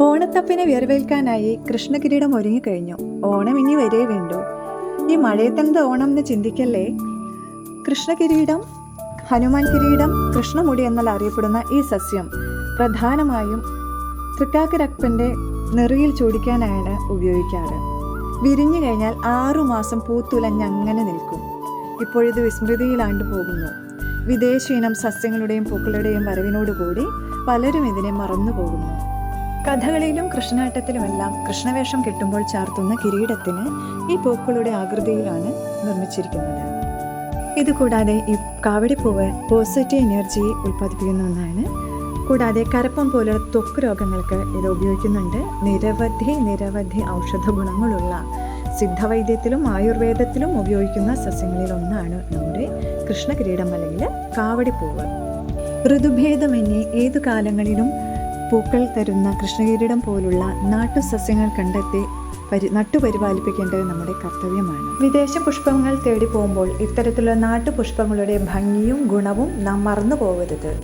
ഓണത്തപ്പിനെ വിരവേൽക്കാനായി കൃഷ്ണകിരീടം ഒരുങ്ങിക്കഴിഞ്ഞു. ഓണം ഇനി വരേ വേണ്ടു. ഈ മഴയത്തെന്ത് ഓണം എന്ന് ചിന്തിക്കല്ലേ? കൃഷ്ണകിരീടം ഹനുമാൻ കിരീടം കൃഷ്ണമുടി എന്നാൽ അറിയപ്പെടുന്ന ഈ സസ്യം പ്രധാനമായും തൃക്കാക്കരപ്പന്റെ നെറിയിൽ ചൂടിക്കാനാണ് ഉപയോഗിക്കാറ്. വിരിഞ്ഞു കഴിഞ്ഞാൽ ആറുമാസം പൂത്തുലഞ്ഞ് അങ്ങനെ നിൽക്കും. ഇപ്പോഴിത് വിസ്മൃതിയിലാണ്ട് പോകുന്നു. വിദേശ ഇനം സസ്യങ്ങളുടെയും പൂക്കളുടെയും വരവിനോടുകൂടി പലരും ഇതിനെ മറന്നു പോകുന്നു കഥകളിയിലും കൃഷ്ണാട്ടത്തിലുമെല്ലാം കൃഷ്ണവേഷം കെട്ടുമ്പോൾ ചാർത്തുന്ന കിരീടത്തിന് ഈ പൂക്കളുടെ ആകൃതിയിലാണ് നിർമ്മിച്ചിരിക്കുന്നത്. ഇതുകൂടാതെ ഈ കാവടിപ്പൂവ് പോസിറ്റീവ് എനർജി ഉൽപ്പാദിപ്പിക്കുന്ന ഒന്നാണ്. കൂടാതെ കരപ്പം പോലുള്ള ത്വക്ക് രോഗങ്ങൾക്ക് ഇത് ഉപയോഗിക്കുന്നുണ്ട്. നിരവധി നിരവധി ഔഷധ ഗുണങ്ങളുള്ള സിദ്ധവൈദ്യത്തിലും ആയുർവേദത്തിലും ഉപയോഗിക്കുന്ന സസ്യങ്ങളിൽ ഒന്നാണ് നമ്മുടെ കൃഷ്ണകിരീടം അല്ലെങ്കിൽ കാവടിപ്പൂവ്. ഋതുഭേദമന്യേ ഏതു കാലങ്ങളിലും പൂക്കൾ തരുന്ന കൃഷ്ണകിരീടം പോലുള്ള നാട്ടുസസ്യങ്ങൾ കണ്ടെത്തി പരി നട്ടുപരിപാലിപ്പിക്കേണ്ടത് നമ്മുടെ കർത്തവ്യമാണ്. വിദേശ പുഷ്പങ്ങൾ തേടി പോകുമ്പോൾ ഇത്തരത്തിലുള്ള നാട്ടുപുഷ്പങ്ങളുടെ ഭംഗിയും ഗുണവും നാം മറന്നു പോകരുത്